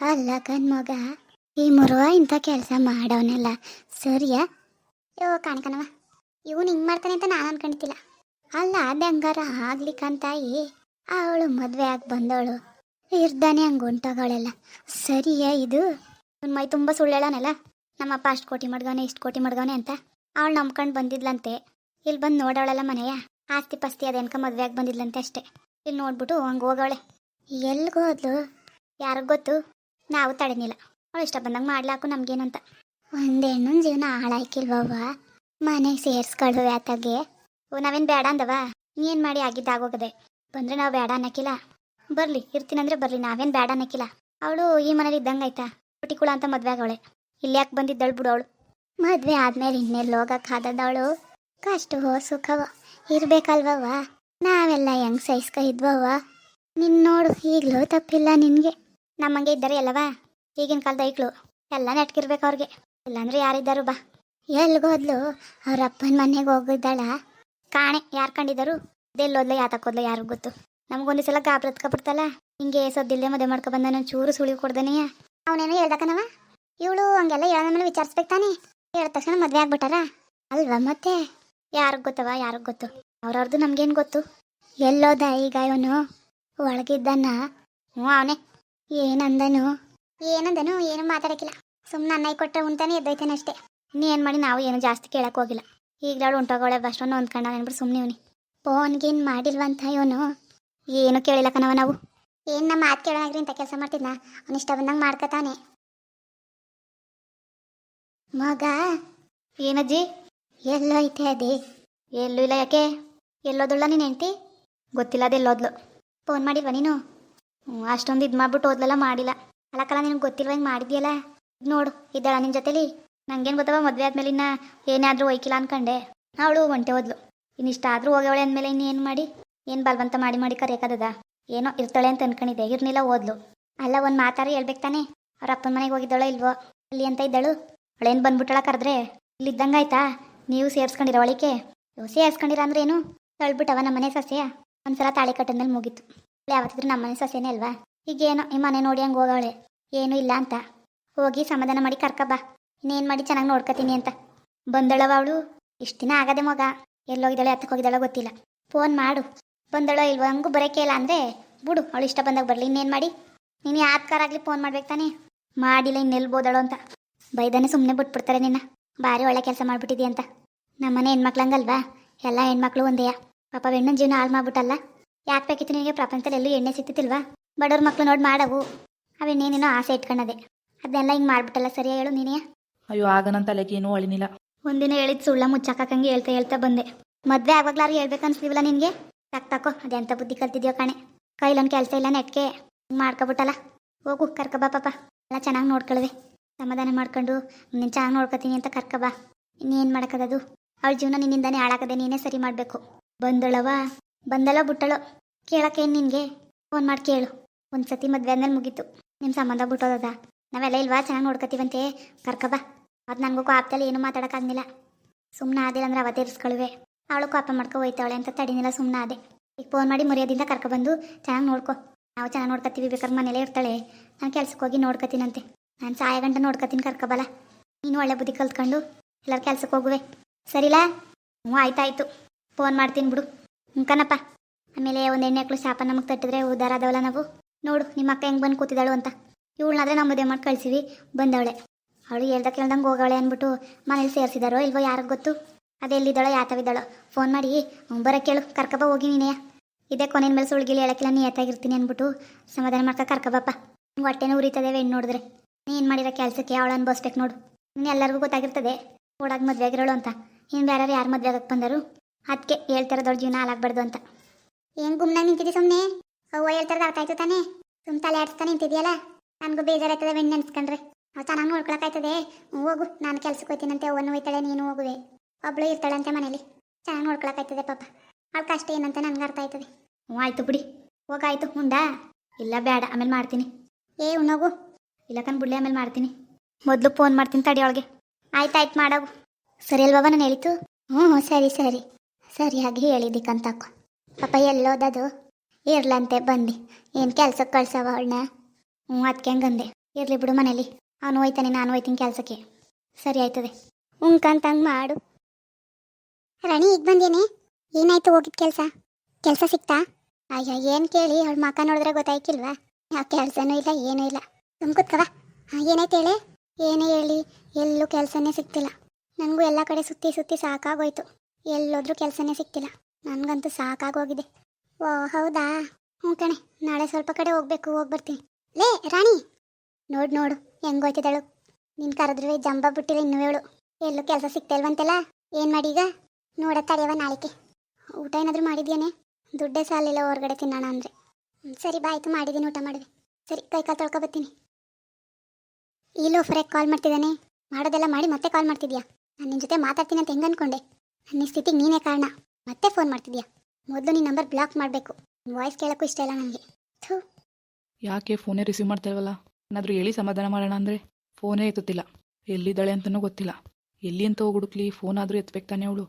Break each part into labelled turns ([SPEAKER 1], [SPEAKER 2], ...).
[SPEAKER 1] ಅಲ್ಲ ಕಣ್ಮಗ ಈ ಮುರುವ ಇಂಥ ಕೆಲಸ ಮಾಡೋನೆಲ್ಲ. ಸರಿಯಾ? ಯೋ ಕಾಣ್ಕನವ ಇವನು ಹಿಂಗೆ ಮಾಡ್ತಾನೆ ಅಂತ ನಾನು ಅನ್ಕೊಂಡಿದ್ದಿಲ್ಲ. ಅಲ್ಲ ಬೆಂಗಾರ ಆಗ್ಲಿಕ್ಕಂತಾಯಿ ಅವಳು ಮದುವೆ ಆಗಿ ಬಂದವಳು. ಇರ್ದಾನೆ ಹಂಗೆ ಉಂಟಾಗಳೆಲ್ಲ ಸರಿಯಾ ಇದು? ಇವನ್ ಮೈ ತುಂಬ ಸುಳ್ಳೇಳನಲ್ಲ ನಮ್ಮಪ್ಪ ಅಷ್ಟು ಕೋಟಿ ಮಡ್ಗವನೆ, ಇಷ್ಟು ಕೋಟಿ ಮಡ್ಗವನೆ ಅಂತ ಅವಳು ನಂಬ್ಕೊಂಡು ಬಂದಿದ್ಲಂತೆ. ಇಲ್ಲಿ ಬಂದು ನೋಡವಳಲ್ಲ ಮನೆಯ. ಆಸ್ತಿ ಪಾಸ್ತಿ ಅದೇನ್ಕ ಮದುವೆ ಆಗಿ ಬಂದಿದ್ಲಂತೆ ಅಷ್ಟೇ. ಇಲ್ಲಿ ನೋಡ್ಬಿಟ್ಟು ಹಂಗೆ ಹೋಗವಳೆ. ಎಲ್ಗೋದ್ಲು ಯಾರಿಗೆ ಗೊತ್ತು? ನಾವು ತಡೆನಿಲ್ಲ. ಅವಳು ಇಷ್ಟ ಬಂದಂಗೆ ಮಾಡ್ಲಾಕು ನಮ್ಗೇನಂತ. ಒಂದೇ ಹೆಣ್ಣು ಜೀವನ ಹಾಳಾಯ್ಕಿಲ್ವವ್ವ ಮನೆಗೆ ಸೇರ್ಸ್ಕೊಳ್ಳುವೆ ಆತಗೆ ಓ, ನಾವೇನು ಬೇಡ ಅಂದವ? ಏನು ಮಾಡಿ ಆಗಿದ್ದಾಗೋಗದೆ ಬಂದ್ರೆ ನಾವು ಬೇಡ ಅನ್ನಕ್ಕಿಲ್ಲ ಬರಲಿ ಇರ್ತೀನಂದ್ರೆ ಬರ್ಲಿ, ನಾವೇನು ಬೇಡ ಅನ್ನಕ್ಕಿಲ್ಲ ಅವಳು ಈ ಮನೇಲಿ ಇದ್ದಂಗೆ ಆಯ್ತಾ? ಪುಟಿಕುಳ ಅಂತ ಮದ್ವೆ ಆಗವಳೆ. ಇಲ್ಲಿ ಯಾಕೆ ಬಂದಿದ್ದಳು ಬಿಡು ಅವಳು. ಮದ್ವೆ ಆದ್ಮೇಲೆ ಇನ್ನೆಲ್ಲಿ ಹೋಗಕ್ಕೆ ಆದದವಳು ಕಷ್ಟವೋ ಸುಖವೋ ಇರಬೇಕಲ್ವವ್ವ ನಾವೆಲ್ಲ ಹೆಂಗೆ ಸಹಿಸ್ಕ ಇದ್ವವ್ವ ನಿನ್ ನೋಡು, ಈಗಲೂ ತಪ್ಪಿಲ್ಲ ನಿನ್ಗೆ. ನಮ್ಮಂಗೆ ಇದ್ದಾರೆ ಎಲ್ಲವಾ? ಈಗಿನ ಕಾಲದ ಐಕ್ಳು. ಎಲ್ಲ ನೆಟ್ಕಿರ್ಬೇಕು ಅವ್ರಿಗೆ. ಇಲ್ಲಾಂದ್ರೆ ಯಾರಿದ್ದಾರು ಬಾ. ಎಲ್ಗೋದ್ಲು ಅವ್ರ ಅಪ್ಪನ ಮನೆಗೆ ಹೋಗಿದ್ದಾಳ. ಕಾಣೆ, ಯಾರು ಕಂಡಿದ್ದಾರು? ಅದೆಲ್ಲೋದ್ಲ ಯಾತಕ್ಕೋದ್ಲ ಯಾರು ಗೊತ್ತು? ನಮಗೊಂದು ಸಲ ಗಾಬ್ರತ್ಕೊಬಿಡ್ತಲ್ಲ ಹಿಂಗೆ ಸದ್ದಿಲ್ಲೇ ಮದುವೆ ಮಾಡ್ಕೊ ಬಂದ ನಾನು ಚೂರು ಸುಳಿ ಕೊಡ್ದನೆಯ ಅವನೇನೋ ಹೇಳ್ದಕ್ಕನವ ಇವಳು ಹಂಗೆಲ್ಲ ಹೇಳೋ ಮೇಲೆ ವಿಚಾರಿಸ್ಬೇಕು ತಾನೆ? ಹೇಳಿದ ತಕ್ಷಣ ಮದುವೆ ಆಗ್ಬಿಟ್ಟಾರ? ಅಲ್ವಾ ಮತ್ತೆ? ಯಾರಿಗೆ ಗೊತ್ತವ, ಯಾರಿಗೆ ಗೊತ್ತು? ಅವ್ರವ್ರದ್ದು ನಮ್ಗೇನು ಗೊತ್ತು? ಎಲ್ಲೋದ ಈಗ ಇವನು? ಒಳಗಿದ್ದಾನ? ಹ್ಞೂ, ಅವನೇ. ಏನಂದನು? ಏನಂದನು? ಏನು ಮಾತಾಡಕ್ಕಿಲ್ಲ. ಸುಮ್ಮನೆ ಅನ್ನ ಕೊಟ್ಟರೆ ಉಂತಾನೆ ಎದ್ದೈತಾನೆ ಅಷ್ಟೇ. ಏನು ಮಾಡಿ ನಾವು ಏನು ಜಾಸ್ತಿ ಕೇಳಕ್ಕೆ ಹೋಗಿಲ್ಲ. ಈಗ ಅವಳು ಉಂಟೋಗೋಳೆ ಅಷ್ಟೊಂದು ಹೊಂದ್ಕೊಂಡ ಅನ್ಬಿಟ್ಟು ಸುಮ್ಮನೆ ಇವನಿ. ಫೋನ್ಗೇನು ಮಾಡಿಲ್ವಂತ ಇವನು? ಏನು ಕೇಳಿಲ್ಲ ಕಣವ ನಾವು. ಏನು ನಮ್ಮ ಮಾತು ಕೇಳೋಣಾಗ್ರಿ ಅಂತ ಕೆಲಸ ಮಾಡ್ತಿದ್ನ? ಅವ್ನು ಇಷ್ಟ ಬಂದಂಗೆ ಮಾಡ್ಕತಾನೆ. ಮಗ, ಏನಜ್ಜಿ? ಎಲ್ಲೋ ಐತೆ ಅದೇ. ಎಲ್ಲೂ ಇಲ್ಲ ಯಾಕೆ? ಎಲ್ಲೋದಲ್ಲ ನೀನು ಹೆಂಡ್ತಿ? ಗೊತ್ತಿಲ್ಲ, ಅದೆಲ್ಲೋದ್ಲು. ಫೋನ್ ಮಾಡಿಲ್ವಾ ನೀನು? ಅಷ್ಟೊಂದು ಇದು ಮಾಡ್ಬಿಟ್ಟು ಓದ್ಲೆಲ್ಲ ಮಾಡಿಲ್ಲ. ಅಲ್ಲಕ್ಕಲ್ಲ ನಿನಗೆ ಗೊತ್ತಿಲ್ವ ಹಿಂಗೆ ಮಾಡಿದ್ಯಲ್ಲ? ನೋಡು, ಇದ್ದಾಳ ನಿನ್ನ ಜೊತೆಲಿ? ನಂಗೇನು ಗೊತ್ತವ ಮದುವೆ ಆದ್ಮೇಲೆ ಇನ್ನ ಏನಾದರೂ ಒಯ್ಕಿಲ್ಲ ಅನ್ಕಂಡೆ. ಅವಳು ಒಂಟೆ ಹೋದ್ಲು ಇನ್ನಿಷ್ಟ ಆದರೂ ಹೋಗ್ಯವಳೆ ಅಂದಮೇಲೆ ಇನ್ನೇನು ಮಾಡಿ? ಏನು ಬಲವಂತ ಮಾಡಿ ಮಾಡಿ ಕರೆಯೋಕ್ಕದ ಏನೋ ಇರ್ತಾಳೆ ಅಂತ ಅನ್ಕೊಂಡಿದ್ದೆ. ಇರ್ನಿಲ್ಲ, ಓದ್ಲು. ಅಲ್ಲ, ಒಂದು ಮಾತಾರ ಹೇಳ್ಬೇಕು ತಾನೆ? ಅವ್ರ ಅಪ್ಪನ ಮನೆಗೆ ಹೋಗಿದ್ದಾಳೋ ಇಲ್ವೋ? ಅಲ್ಲಿ ಅಂತ ಇದ್ದಾಳು? ಅವಳೇನು ಬಂದ್ಬಿಟ್ಟಳ ಕರೆದ್ರೆ? ಇಲ್ಲಿ ಇದ್ದಂಗಾಯ್ತಾ ನೀವು ಸೇರಿಸ್ಕೊಂಡಿರೋ ಅವಳಿಕೆ? ಇವ್ ಸೇರ್ಸ್ಕೊಂಡಿರ ಅಂದ್ರೆ ಏನು? ತಳ್ಬಿಟ್ಟವ ನಮ್ಮನೆ ಸಸ್ಯ? ಒಂದ್ಸಲ ತಾಳಿ ಕಟ್ಟದ್ಮೇಲೆ ಮುಗೀತು. ಯಾವತ್ತಿದ್ರು ನಮ್ಮನೆ ಸೊಸೆನೇ ಅಲ್ವಾ? ಈಗೇನೋ ಈ ಮನೆ ನೋಡಿ ಹಂಗೆ ಹೋಗವಳೆ. ಏನು ಇಲ್ಲ ಅಂತ. ಹೋಗಿ ಸಮಾಧಾನ ಮಾಡಿ ಕರ್ಕ ಬಾ. ಇನ್ನೇನು ಮಾಡಿ ಚೆನ್ನಾಗಿ ನೋಡ್ಕೊತೀನಿ ಅಂತ. ಬಂದಳವ ಅವಳು? ಇಷ್ಟು ದಿನ ಆಗದೆ ಮಗ. ಎಲ್ಲೋಗಿದ್ದಾಳೆ ಹತ್ತಕ್ಕೆ ಹೋಗಿದ್ದಾಳೋ ಗೊತ್ತಿಲ್ಲ. ಫೋನ್ ಮಾಡು. ಬಂದಳೋ ಇಲ್ವೋ ಹಂಗೂ ಬರೋಕೆ ಇಲ್ಲ ಅಂದರೆ ಬಿಡು, ಅವಳು ಇಷ್ಟ ಬಂದಾಗ ಬರಲಿ, ಇನ್ನೇನು ಮಾಡಿ? ನೀನು ಯಾತ್ಕಾರಾಗಲಿ ಫೋನ್ ಮಾಡ್ಬೇಕು ತಾನೇ? ಮಾಡಿಲ್ಲ ಇನ್ನೆಲ್ಲಿ ಬೋದಳು ಅಂತ. ಬೈದಾನೆ ಸುಮ್ಮನೆ ಬಿಟ್ಬಿಡ್ತಾರೆ ನಿನ್ನ. ಭಾರಿ ಒಳ್ಳೆ ಕೆಲಸ ಮಾಡ್ಬಿಟ್ಟಿದಿ ಅಂತ. ನಮ್ಮನೆ ಹೆಣ್ಮಕ್ಳಂಗಲ್ವಾ ಎಲ್ಲ ಹೆಣ್ಮಕ್ಳು ಒಂದೇಯ ಪಾಪ ಹೆಣ್ಣನ ಜೀವನ ಹಾಳು ಮಾಡ್ಬಿಟ್ಟಲ್ಲ? ಯಾಕೆ ಬೇಕಿತ್ತು ನಿನಗೆ? ಪ್ರಪಂಚದಲ್ಲಿ ಎಲ್ಲೂ ಎಣ್ಣೆ ಸಿಕ್ತಿಲ್ವಾ ಬಡವ್ರ ಮಕ್ಕಳು ನೋಡಿ ಮಾಡವು. ಅವೇನೇನೇನೋ ಆಸೆ ಇಟ್ಕೊಂಡದೆ. ಅದನ್ನೆಲ್ಲ ಹಿಂಗೆ ಮಾಡ್ಬಿಟ್ಟಲ್ಲ ಸರಿಯಾ ಹೇಳು ನೀನೇ?
[SPEAKER 2] ಅಯ್ಯೋ ಆಗ ನನ್ನ ತಲೆಗೆ ಏನೂ ಅಳಿನಿಲ್ಲ.
[SPEAKER 1] ಒಂದಿನ ಹೇಳಿದ್ ಸುಳ್ಳ ಮುಚ್ಚಾಕಂಗೆ ಹೇಳ್ತಾ ಹೇಳ್ತಾ ಬಂದೆ. ಮದ್ವೆ ಆವಾಗ್ಲಾರು ಹೇಳ್ಬೇಕು ಅನ್ಸ್ಲಿವಲ್ಲ ನಿನಗೆ? ತಕ್ ತಕ್ಕೋ ಅದೆಂತ ಬುದ್ಧಿ ಕಲ್ತಿದ್ಯೋ ಕಣೆ. ಕೈಲೊಂದು ಕೆಲಸ ಇಲ್ಲ ನೆಟ್ಗೆ. ಮಾಡ್ಕೊಬಿಟ್ಟಲ್ಲ. ಹೋಗು ಕರ್ಕಬಾ ಪಾಪ. ಎಲ್ಲ ಚೆನ್ನಾಗಿ ನೋಡ್ಕೊಳ್ವೆ. ಸಮಾಧಾನ ಮಾಡ್ಕೊಂಡು ನೀನು ಚೆನ್ನಾಗಿ ನೋಡ್ಕೊತೀನಿ ಅಂತ ಕರ್ಕಬಾ ಇನ್ನೇನು ಅದು ಅವಳ ಜೀವನ ನಿನ್ನಿಂದಾನೇ ಹಾಳಾಗದೆ ನೀನೇ ಸರಿ ಮಾಡಬೇಕು. ಬಂದಳವ ಬಂದಳೋ ಬಿಟ್ಟಳೋ? ಕೇಳಕ್ಕೇನು ನಿನಗೆ? ಫೋನ್ ಮಾಡಿ ಕೇಳು. ಒಂದು ಸತಿ ಮದುವೆ ಅಂದ್ರೆ ಮುಗೀತು. ನಿಮ್ಮ ಸಂಬಂಧ ಬಿಟ್ಟೋದದ? ನಾವೆಲ್ಲ ಇಲ್ವಾ? ಚೆನ್ನಾಗಿ ನೋಡ್ಕೊತೀವಂತೆ. ಕರ್ಕಬಾ ಅದು ನನಗೂ ಕಾಪ್ತಲ್ಲಿ ಏನೂ ಮಾತಾಡೋಕ್ಕಾಗಲಿಲ್ಲ. ಸುಮ್ಮನೆ ಆದಿಲ್ಲ ಅಂದ್ರೆ ಅವತ್ತೇ ಇರಿಸ್ಕೊಳ್ಳುವೆ ಅವಳು ಕಾಪ ಮಾಡ್ಕೊ ಹೋಯ್ತಾವಳೆ ಅಂತ ತಡಿನಿಲ್ಲ ಸುಮ್ಮನೆ ಆದೆ. ಈಗ ಫೋನ್ ಮಾಡಿ ಮರ್ಯಾದಿಂದ ಕರ್ಕೊಬಂದು ಚೆನ್ನಾಗಿ ನೋಡ್ಕೊ. ನಾವು ಚೆನ್ನಾಗಿ ನೋಡ್ಕೊತೀವಿ, ಬೇಕಾದ್ರೆ ಮನೇಲೇ ಇರ್ತಾಳೆ. ನಾನು ಕೆಲ್ಸಕ್ಕೆ ಹೋಗಿ ನೋಡ್ಕೊತೀನಂತೆ. ನಾನು ಸಾಯ ಗಂಟ ನೋಡ್ಕೊತೀನಿ ಕರ್ಕೊಬಲ್ಲ ನೀನು ಒಳ್ಳೆ ಬುದ್ಧಿ ಕಲ್ತ್ಕೊಂಡು ಎಲ್ಲರೂ ಕೆಲ್ಸಕ್ಕೆ ಹೋಗುವೆ. ಸರಿಲಾ? ಹ್ಞೂ, ಆಯ್ತಾಯ್ತು. ಫೋನ್ ಮಾಡ್ತೀನಿ ಬಿಡು. ಕಣಪ್ಪ. ಆಮೇಲೆ ಒಂದು ಹೆಣ್ಣೆಕ್ಳು ಶಾಪ ನಮಗೆ ತಟ್ಟಿದ್ರೆ ಉದ್ದಾರ ಆದವಲ್ಲ ನಾವು. ನೋಡು, ನಿಮ್ಮ ಅಕ್ಕ ಹೆಂಗೆ ಬಂದು ಕೂತಿದ್ದಾಳು ಅಂತ. ಇವಳನ್ನಾದ್ರೆ ನಾವು ಮದುವೆ ಮಾಡಿ ಕಳಿಸಿವಿ, ಬಂದವಳೆ. ಅವಳು ಹೇಳ್ದ ಕೇಳ್ದಂಗೆ ಹೋಗವಳೆ ಅಂದ್ಬಿಟ್ಟು ಮನೇಲಿ ಸೇರಿಸಿದಾರೋ ಇಲ್ವೋ ಯಾರಿಗೆ ಗೊತ್ತು? ಅದೆಲ್ಲಿದ್ದಾಳೋ ಯಾತವಿದ್ದಾಳೋ ಫೋನ್ ಮಾಡಿ ಬರ ಕೇಳು, ಕರ್ಕಬ ಹೋಗಿ ನೀನೇ ಇದೇ ಕೊನೆಯ ಮೇಲೆ ಸುಳ್ಗಿಲಿ ಹೇಳಕ್ಕಿಲ್ಲ ನೀ ಯಾತಾಗಿರ್ತೀನಿ ಅಂದ್ಬಿಟ್ಟು ಸಮಾಧಾನ ಮಾಡ್ಕ ಕರ್ಕಬಪ್ಪ ಹೊಟ್ಟೆನೂ ಉರಿತದೆ ಹೆಣ್ಣು ನೋಡಿದ್ರೆ. ನೀನು ಮಾಡಿರೋ ಕೆಲಸಕ್ಕೆ ಅವಳು ಅನ್ಭವಿಸ್ಬೇಕು ನೋಡು. ನೀನು ಎಲ್ಲರಿಗೂ ಗೊತ್ತಾಗಿರ್ತದೆ ಓಡಾಗಿ ಮದುವೆ ಆಗಿರೋಳು ಅಂತ. ಇನ್ನು ಬೇರೆ ಯಾರು ಮದುವೆ ಆಗಕ್ಕೆ ಬಂದರು? ಅದಕ್ಕೆ ಹೇಳ್ತಿರೋದೊಳ ಜೀವನ ಹಾಳಾಗ್ಬಾರ್ದು ಅಂತ. ಏನು ಗುಮ್ನಾಗ ನಿಂತಿದ್ದೆ ಸುಮ್ಮನೆ ಅವ್ವ ಹೇಳ್ತಾರದ ಅರ್ಥ ಆಯ್ತು ತಾನೇ? ಸುಮ್ ತಲೆ ಆಡ್ಸ್ತಾ ನಿಂತಿದ್ಯಲ್ಲ? ನನಗೂ ಬೇಜಾರಾಯ್ತದೆ ಬೆಣ್ಣೆ ನೆನ್ಸ್ಕೊಂಡ್ರೆ ಅವ್ ಚೆನ್ನಾಗಿ ನೋಡ್ಕೊಳಕಾಯ್ತದೆ ಹೋಗು ನಾನು ಕೆಲ್ಸಕ್ಕೆ ಹೋಗ್ತೀನಂತೆ ಅವನು ಹೋಯ್ತಾಳೆ ನೀನು ಹೋಗುವೆ. ಒಬ್ಳು ಇರ್ತಾಳಂತೆ ಮನೇಲಿ. ಚೆನ್ನಾಗಿ ನೋಡ್ಕೊಳಕಾಯ್ತದೆ ಪಾಪ. ಅವ್ಳ ಕಷ್ಟ ಏನಂತ ನನ್ಗೆ ಅರ್ಥ ಆಯ್ತದೆ. ಹ್ಞೂ ಆಯ್ತು ಬಿಡಿ. ಹೋಗಾಯ್ತು ಉಂಡಾ? ಇಲ್ಲ ಬೇಡ ಆಮೇಲೆ ಮಾಡ್ತೀನಿ. ಏ ಉಣ್ಣೋಗು. ಇಲ್ಲ ಕಣ್ ಬಿಡ್ಲಿ ಆಮೇಲೆ ಮಾಡ್ತೀನಿ. ಮೊದಲು ಫೋನ್ ಮಾಡ್ತೀನಿ ತಡಿ ಅವಳಿಗೆ. ಆಯ್ತಾಯ್ತು ಮಾಡೋಗು. ಸರಿ ಅಲ್ವಾ ನಾನು ಹೇಳಿತು ಹ್ಞೂ, ಸರಿ ಸರಿ. ಸರಿಯಾಗಿ ಹೇಳಿದ್ದಕ್ಕಂತಕ್ಕ ಪಾಪ ಎಲ್ಲೋದದು. ಇರ್ಲಂತೆ, ಬಂದು. ಏನು ಕೆಲ್ಸಕ್ಕೆ ಕಳ್ಸವ ಅವಳನ್ನ ಹ್ಞೂ ಅದಕ್ಕೆ ಹಂಗಂದೆ ಇರಲಿ ಬಿಡು ಮನೇಲಿ. ಅವನು ಹೋಯ್ತಾನೆ, ನಾನು ಹೋಯ್ತೀನಿ ಕೆಲಸಕ್ಕೆ. ಸರಿ ಆಯ್ತದೆ ಉಂಕಂತಂಗೆ ಮಾಡು. ರಾಣಿ, ಈಗ ಬಂದೇನೆ ಏನಾಯ್ತು ಹೋಗಿದ್ ಕೆಲಸ? ಕೆಲಸ ಸಿಕ್ತಾ? ಅಯ್ಯೋ, ಏನು ಕೇಳಿ? ಅವಳ ಮಕ್ಕ ನೋಡಿದ್ರೆ ಗೊತ್ತಾಯ್ಕಿಲ್ವಾ? ಯಾವ ಕೆಲಸನೂ ಇಲ್ಲ, ಏನೂ ಇಲ್ಲ. ಸುಮ್ ಕೂತ್ಕವ ಹಾಂ ಏನಾಯ್ತು ಹೇಳಿ? ಏನೇ ಹೇಳಿ, ಎಲ್ಲೂ ಕೆಲಸನೇ ಸಿಗ್ತಿಲ್ಲ ನನಗೂ ಎಲ್ಲ ಕಡೆ ಸುತ್ತಿ ಸುತ್ತಿ ಸಾಕಾಗೋಯ್ತು. ಎಲ್ಲೋದ್ರೂ ಕೆಲಸನೇ ಸಿಗ್ತಿಲ್ಲ ನನಗಂತೂ ಸಾಕಾಗೋಗಿದೆ. ಓ, ಹೌದಾ? ಹ್ಞೂ ಕಣೆ, ನಾಳೆ ಸ್ವಲ್ಪ ಕಡೆ ಹೋಗ್ಬೇಕು, ಹೋಗಿ ಬರ್ತೀನಿ. ಲೇ, ರಾಣಿ! ನೋಡು ನೋಡು, ಹೆಂಗೋಯ್ತಿದ್ದಾಳು. ನಿನ್ ಕರೆದ್ರೆ ಜಂಬ ಬಿಟ್ಟಿಲ್ಲ ಇನ್ನೂ ಹೇಳು ಎಲ್ಲೂ ಕೆಲಸ ಸಿಗ್ತಿಲ್ವಂತೆಲ್ಲ ಏನು ಮಾಡಿ ಈಗ ನೋಡ ತಡೆಯವ ನಾಳೆಗೆ. ಊಟ ಏನಾದರೂ ಮಾಡಿದ್ಯಾನೆ? ದುಡ್ಡೇ ಸಾಲಿಲ್ಲ ಹೊರಗಡೆ ತಿನ್ನೋಣ ಅಂದರೆ. ಸರಿ, ಬಾ, ಆಯ್ತು, ಮಾಡಿದ್ದೀನಿ, ಊಟ ಮಾಡಿದೆ ಸರಿ, ಕೈ ಕಾಲು ತೊಳ್ಕೊ ಬರ್ತೀನಿ. ಈ ಫ್ರೆ ಕಾಲ್ ಮಾಡ್ತಿದ್ದಾನೆ? ಮಾಡೋದೆಲ್ಲ ಮಾಡಿ ಮತ್ತೆ ಕಾಲ್ ಮಾಡ್ತಿದ್ಯಾ? ನಾನು ನಿನ್ನ ಜೊತೆ ಮಾತಾಡ್ತೀನಿ ಅಂತ ಹೆಂಗೆ ಅನ್ಕೊಂಡೆ? ನನ್ನ ಸ್ಥಿತಿಗೆ ನೀನೇ ಕಾರಣ. ಮತ್ತೆ ಫೋನ್ ಮಾಡ್ತಿದ್ಯಾ? ಮೊದಲು ನಿನ್ನ ನಂಬರ್ ಬ್ಲಾಕ್ ಮಾಡಬೇಕು. ವಾಯ್ಸ್ ಕೇಳೋಕ್ಕೂ ಇಷ್ಟ ಇಲ್ಲ ನನಗೆ ಥೂ.
[SPEAKER 2] ಯಾಕೆ ಫೋನೇ ರಿಸೀವ್ ಮಾಡ್ತಾ ಇಲ್ವಲ್ಲ? ಏನಾದರೂ ಹೇಳಿ ಸಮಾಧಾನ ಮಾಡೋಣ ಅಂದರೆ ಫೋನೇ ಎತ್ತುತ್ತಿಲ್ಲ. ಎಲ್ಲಿದ್ದಾಳೆ ಅಂತನೂ ಗೊತ್ತಿಲ್ಲ. ಎಲ್ಲಿ ಅಂತ ಹೋಗಿ ಹುಡುಕ್ಲಿ ಫೋನ್ ಆದರೂ ಎತ್ತಬೇಕು ತಾನೇ ಅವಳು.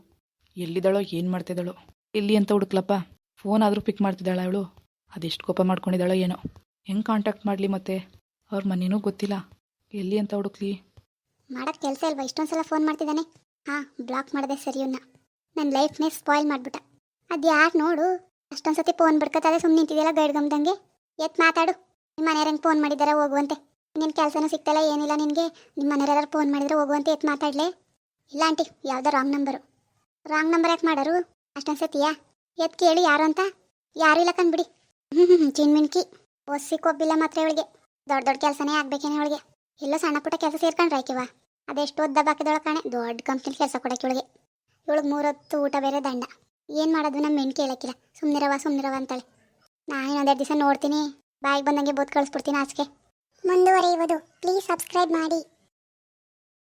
[SPEAKER 2] ಎಲ್ಲಿದ್ದಾಳೋ ಏನು ಮಾಡ್ತಿದ್ದಾಳೋ. ಎಲ್ಲಿ ಅಂತ ಹುಡುಕ್ಲಪ್ಪ. ಫೋನ್ ಆದರೂ ಪಿಕ್ ಮಾಡ್ತಿದ್ದಾಳೆ ಅವಳು ಅದೆಷ್ಟು ಕೋಪ ಮಾಡ್ಕೊಂಡಿದ್ದಾಳೋ ಏನೋ. ಹೆಂಗೆ ಕಾಂಟ್ಯಾಕ್ಟ್ ಮಾಡಲಿ ಮತ್ತೆ? ಅವ್ರ ಮನೇನೂ ಗೊತ್ತಿಲ್ಲ. ಎಲ್ಲಿ ಅಂತ ಹುಡುಕ್ಲಿ?
[SPEAKER 1] ಮಾಡೋಕ್ಕೆ ಕೆಲಸ ಇಲ್ವಾ? ಇಷ್ಟೊಂದು ಸಲ ಫೋನ್ ಮಾಡ್ತಿದ್ದಾನೆ? ಹಾಂ ಬ್ಲಾಕ್ ಮಾಡಿದೆ ಸರಿ ಇವನ್ನ ನನ್ನ ಲೈಫ್ನೇ ಸ್ಪಾಯ್ಲ್ ಮಾಡಿಬಿಟ್ಟ. ಅದು ಯಾರು ನೋಡು? ಅಷ್ಟೊಂದು ಸತಿ ಫೋನ್ ಬಿಡ್ಕೊತಾರೆ ಸುಮ್ಮನೆ ನಿಂತಿದೆಯಲ್ಲ ಗೈಡ್ ಗಮ್ದಂಗೆ? ಎತ್ ಮಾತಾಡು. ನಿಮ್ಮ ಮನೆಯವ್ರಂಗೆ ಫೋನ್ ಮಾಡಿದಾರೆ ಹೋಗುವಂತೆ. ನಿನ್ನ ಕೆಲಸನೂ ಸಿಗ್ತಲ್ಲ, ಏನಿಲ್ಲ ನಿನಗೆ? ನಿಮ್ಮ ಮನೆಯವ್ರು ಫೋನ್ ಮಾಡಿದ್ರೆ ಹೋಗುವಂತೆ ಎತ್ ಮಾತಾಡಲೇ? ಇಲ್ಲ ಆಂಟಿ, ಯಾವುದೋ ರಾಂಗ್ ನಂಬರು ರಾಂಗ್ ನಂಬರ್ ಯಾಕೆ ಮಾಡೋರು? ಅಷ್ಟೊಂದು ಸತಿಯಾ ಎತ್ ಕೇಳಿ ಯಾರು ಅಂತ? ಯಾರು ಇಲ್ಲ ಕಂಡ್ಬಿಡಿ. ಹ್ಞೂ ಹ್ಞೂ ಚಿನ್ಮಿನ್ಕಿ ಒಸಿ ಕೊಬ್ಬಿಲ್ಲ ಮಾತ್ರ ಇವಳಿಗೆ. ದೊಡ್ಡ ದೊಡ್ಡ ಕೆಲಸನೇ ಆಗ್ಬೇಕೇನೆ ಅವಳಿಗೆ ಎಲ್ಲೋ ಸಣ್ಣ ಪುಟ್ಟ ಕೆಲಸ ಸೇರ್ಕೊಂಡ್ರೆ ಆಯ್ಕೆವಾ? ಅದೆಷ್ಟು ಓದ್ದ ಬಾಕಿದೊಳ ಕಾಣೆ. ದೊಡ್ಡ ಕಂಪ್ನಿ ಕೆಲಸ ಕೊಡಕ್ಕೆ ಇವಳಿಗೆ. ಇವಳಿಗೆ ಮೂರೊತ್ತು ಊಟ ಬೇರೆ ದಂಡ. ಏನು ಮಾಡೋದು ನಮ್ಮ ಹೆಣ್ಣು ಕೇಳಕ್ಕಿಲ್ಲ ಸುಮ್ಮನಿರವ ಸುಮ್ಮನಿರವ ಅಂತಾಳೆ. ನಾನು ಇನ್ನೊಂದೆರಡು ದಿವಸ ನೋಡ್ತೀನಿ. ಬಾಯಿಗೆ ಬಂದಂಗೆ ಬೋತ್ ಕಳಿಸ್ಬಿಡ್ತೀನಿ ಆಚೆಗೆ. ಮುಂದುವರಿಯುವುದು. ಪ್ಲೀಸ್ ಸಬ್ಸ್ಕ್ರೈಬ್ ಮಾಡಿ.